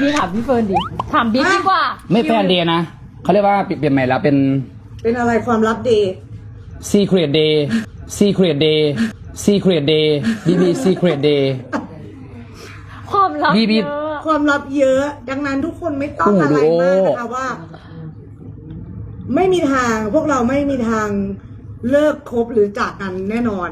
พี่ถามพี่เฟิร์นดิ ถามบิ๊กดีกว่า ไม่แฟนเดย์นะเขาเรียกว่าเปลี่ยนใหม่แล้วเป็น เป็นอะไรความลับเดย์ Secret Day Secret Day Secret Day BB Secret Day ความลับพี่บิ๊เยกอะความลับเยอะ ดังนั้นทุกคนไม่ต้องโอ้โหอะไรดูมากโอ้นะคะว่า ไม่มีทางพวกเราไม่มีทางเลิกคบหรือจากกันแน่นอน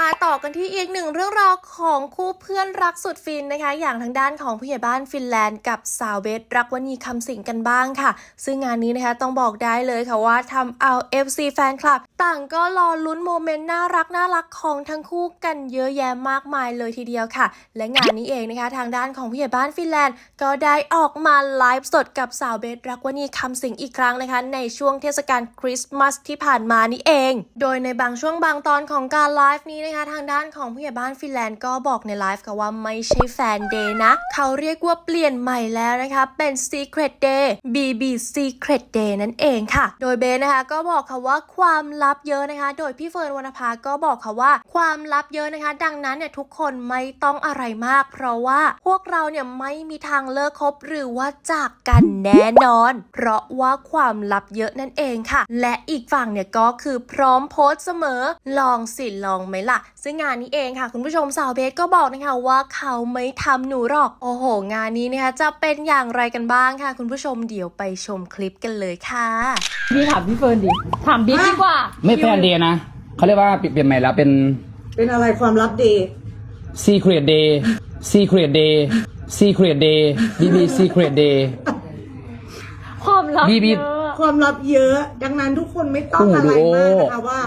มาต่อกันที่อีกหนึ่งเรื่องราวของคู่เพื่อนรักสุดฟินนะคะ อย่างทางด้านของผู้ใหญ่บ้านฟินแลนด์กับสาวเบสรักวณีคำสิงกันบ้างค่ะ ซึ่งงานนี้นะคะต้องบอกได้เลยค่ะว่าทำเอา FC แฟนคลับ ต่างก็รอลุ้นโมเมนต์น่ารักน่ารักของทั้งคู่กันเยอะแยะมากมายเลยทีเดียวค่ะ และงานนี้เองนะคะ ทางด้านของผู้ใหญ่บ้านฟินแลนด์ ก็ได้ออกมาไลฟ์สดกับสาวเบสรักวณีคำสิงอีกครั้งนะคะ ในช่วงเทศกาลคริสต์มาสที่ผ่านมานี่เอง โดยในบางช่วงบางตอนของการไลฟ์นี้นะคะทางด้านของผู้ใหญ่บ้านฟินแลนด์ก็บอกในไลฟ์ค่ะว่าไม่ใช่แฟนเดย์นะ เขาเรียกว่าเปลี่ยนใหม่แล้วนะคะเป็น Secret Day BB Secret Day นั่นเองค่ะ โดยเบสนะคะก็บอกค่ะว่าความลับเยอะนะคะ โดยพี่เฟิร์นวรรณภาก็บอกค่ะว่าความลับเยอะนะคะ ดังนั้นเนี่ยทุกคนไม่ต้องอะไรมาก เพราะว่าพวกเราเนี่ยไม่มีทางเลิกคบหรือว่าจากกันแน่นอน เพราะว่าความลับเยอะนั่นเองค่ะ และอีกฝั่งเนี่ยก็คือพร้อมโพสต์เสมอลองสิลองไหมล่ะซึ่งงานนี้เองค่ะ คุณผู้ชมสาวเบสก็บอกนะคะว่าเขาไม่ทำหนูหรอก โอ้โห งานนี้นะคะจะเป็นอย่างไรกันบ้างค่ะ คุณผู้ชมเดี๋ยวไปชมคลิปกันเลยค่ะพี่ถามพี่เฟิร์นดิถามบิ๊กดีกว่า ไม่แฟนเดย์นะเขาเรียกว่าเปลี่ยนใหม่แล้วเป็นเป็นอะไรความลับเดย์ Secret Day Secret Day Secret Day BB Secret Day ความลับพี่บิ๊เยกอะ ความลับเยอะ ดังนั้นทุกคนไม่ต้องโอ้โหอะไรดูมากนะคะว่า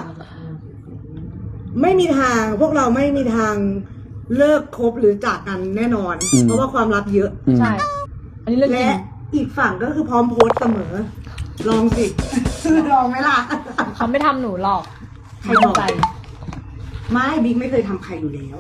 ไม่มีทางพวกเราไม่มีทางเลิกคบหรือจากกันแน่นอนเพราะว่าความลับเยอะ อืม ใช่ อันนี้เรื่องจริและงอีกฝั่งก็คือพร้อมโพสต์เสมอ ลองสิ ลองไหมล่ะ เขาไม่ทำหนูหรอกใครบอก ใจ ไม่บิ๊กไม่เคยทำใครอยู่แล้ว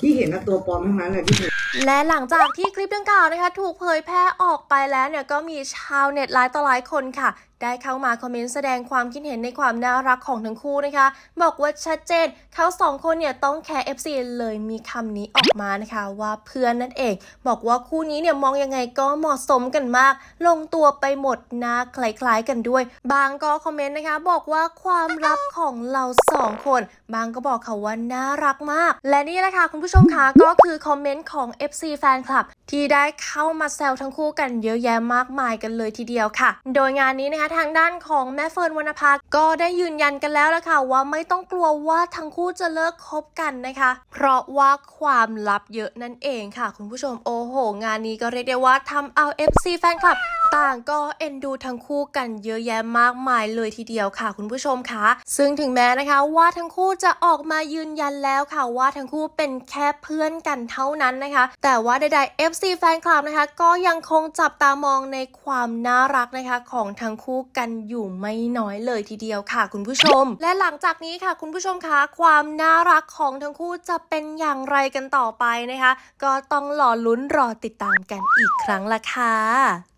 ที่เห็นนะตัวปลอมทั้งนั้นแหละที่เห็น และหลังจากที่คลิปดังกล่าวนะคะ ถูกเผยแพร่ออกไปแล้วเนี่ยก็มีชาวเน็ตหลายต่อหลายคนค่ะ ได้เข้ามาคอมเมนต์แสดงความคิดเห็นในความน่ารักของทั้งคู่นะคะ บอกว่าชัดเจนเขาสองคนเนี่ยต้องแคร์ FC เลยมีคำนี้ออกมานะคะ ว่าเพื่อนนั่นเอง บอกว่าคู่นี้เนี่ยมองยังไงก็เหมาะสมกันมาก ลงตัวไปหมดหน้าคล้ายๆกันด้วย บางก็คอมเมนต์นะคะ บอกว่าความลับของเราสองคน บางก็บอกเขาว่าน่ารักมาก และนี่แหละค่ะคุณผู้ชมคะก็คือคอมเมนต์ของ FC แฟนคลับ ที่ได้เข้ามาแซวทั้งคู่กันเยอะแยะมากมายกันเลยทีเดียวค่ะ โดยงานนี้นะคะทางด้านของแม่เฟิร์นวรรณภาก็ได้ยืนยันกันแล้วละค่ะว่าไม่ต้องกลัวว่าทั้งคู่จะเลิกคบกันนะคะ เพราะว่าความลับเยอะนั่นเองค่ะ คุณผู้ชมโอ้โห งานนี้ก็เรียกได้ว่าทำเอา FC แฟนคลับ ต่างก็เอ็นดูทั้งคู่กันเยอะแยะมากมายเลยทีเดียวค่ะคุณผู้ชมคะซึ่งถึงแม้นะคะว่าทั้งคู่จะออกมายืนยันแล้วค่ะว่าทั้งคู่เป็นแค่เพื่อนกันเท่านั้นนะคะ แต่ว่าใดๆ FC แฟนคลับนะคะ ก็ยังคงจับตามองในความน่ารักนะคะ ของทั้งคู่กันอยู่ไม่น้อยเลยทีเดียวค่ะ คุณผู้ชม และหลังจากนี้ค่ะ คุณผู้ชมคะความน่ารักของทั้งคู่จะเป็นอย่างไรกันต่อไปนะคะ ก็ต้องรอลุ้นรอติดตามกันอีกครั้งละค่ะ